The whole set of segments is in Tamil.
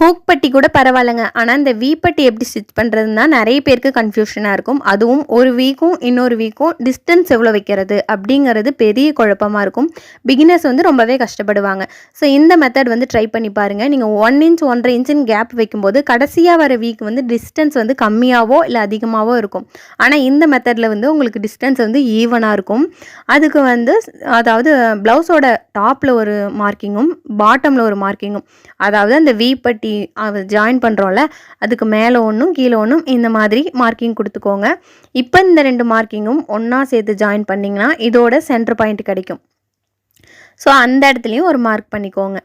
ஹூக் பட்டி கூட பரவாயில்லைங்க. ஆனால் இந்த வீ பட்டி எப்படி ஸ்டிச் பண்ணுறதுன்னா நிறைய பேருக்கு கன்ஃபியூஷனாக இருக்கும். அதுவும் ஒரு வீக்கும் இன்னொரு வீக்கும் டிஸ்டன்ஸ் எவ்வளோ வைக்கிறது அப்படிங்கிறது பெரிய குழப்பமாக இருக்கும். பிகினர்ஸ் வந்து ரொம்பவே கஷ்டப்படுவாங்க. ஸோ இந்த மெத்தட் வந்து ட்ரை பண்ணி பாருங்கள் நீங்கள் ஒன் இன்ச் ஒன்றரை இன்ச்சின் கேப் வைக்கும்போது கடைசியாக வர வீக் வந்து டிஸ்டன்ஸ் வந்து கம்மியாகவோ இல்லை அதிகமாகவோ இருக்கும். ஆனால் இந்த மெத்தடில் வந்து உங்களுக்கு டிஸ்டன்ஸ் வந்து ஈவனாக இருக்கும். அதுக்கு வந்து அதாவது ப்ளவுஸோட டாப்பில் ஒரு மார்க்கிங்கும் பாட்டமில் ஒரு மார்க்கிங்கும் அதாவது அந்த வீ பட்டி ஜாயின் பண்ணுறோம்ல அதுக்கு மேலே ஒன்றும் கீழே ஒன்றும் இந்த மாதிரி மார்க்கிங் கொடுத்துக்கோங்க. இப்போ இந்த ரெண்டு மார்க்கிங்கும் ஒன்றா சேர்த்து ஜாயின் பண்ணிங்கன்னா இதோட சென்டர் பாயிண்ட் கிடைக்கும். ஸோ அந்த இடத்துலையும் ஒரு மார்க் பண்ணிக்கோங்க.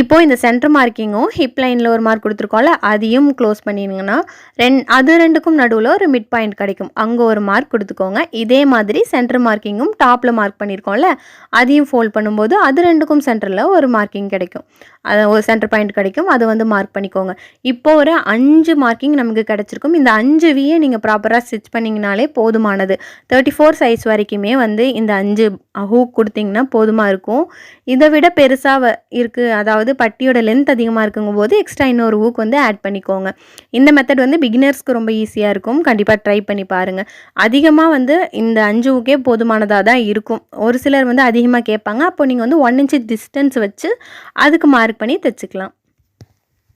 இப்போ இந்த சென்டர் மார்க்கிங்கும் ஹிப் லைனில் ஒரு மார்க் கொடுத்துருக்கோம்ல அதையும் க்ளோஸ் பண்ணிடுங்கன்னா ரெண் அது ரெண்டுக்கும் நடுவில் ஒரு மிட் பாயிண்ட் கிடைக்கும். அங்கே ஒரு மார்க் கொடுத்துக்கோங்க. இதே மாதிரி சென்டர் மார்க்கிங்கும் டாப்பில் மார்க் பண்ணியிருக்கோம்ல அதையும் ஃபோல்ட் பண்ணும்போது அது ரெண்டுக்கும் சென்டரில் ஒரு மார்க்கிங் கிடைக்கும். அது ஒரு சென்டர் பாயிண்ட் கிடைக்கும். அதை வந்து மார்க் பண்ணிக்கோங்க. இப்போ ஒரு அஞ்சு மார்க்கிங் நமக்கு கிடச்சிருக்கும். இந்த அஞ்சு வியை நீங்கள் ப்ராப்பராக ஸ்டிச் பண்ணிங்கனாலே போதுமானது. தேர்ட்டி ஃபோர் சைஸ் வரைக்குமே வந்து இந்த அஞ்சு ஹூக் கொடுத்தீங்கன்னா போதுமாக இருக்கும். இதை விட பெருசாக இருக்குது அதாவது பட்டியோட லென்த் அதிகமாக இருக்குங்கும் போது எக்ஸ்ட்ரா இன்னொரு ஊக் வந்து ஆட் பண்ணிக்கோங்க. இந்த மெத்தட் வந்து பிகினர்ஸ்க்கு ரொம்ப ஈஸியாக இருக்கும். கண்டிப்பாக ட்ரை பண்ணி பாருங்கள் அதிகமாக வந்து இந்த அஞ்சு ஊக்கே போதுமானதாக தான் இருக்கும். ஒரு சிலர் வந்து அதிகமாக கேட்பாங்க. அப்போ நீங்கள் வந்து ஒன் இன்ச்சு டிஸ்டன்ஸ் வச்சு அதுக்கு மார்க் பண்ணி தைச்சிக்கலாம்.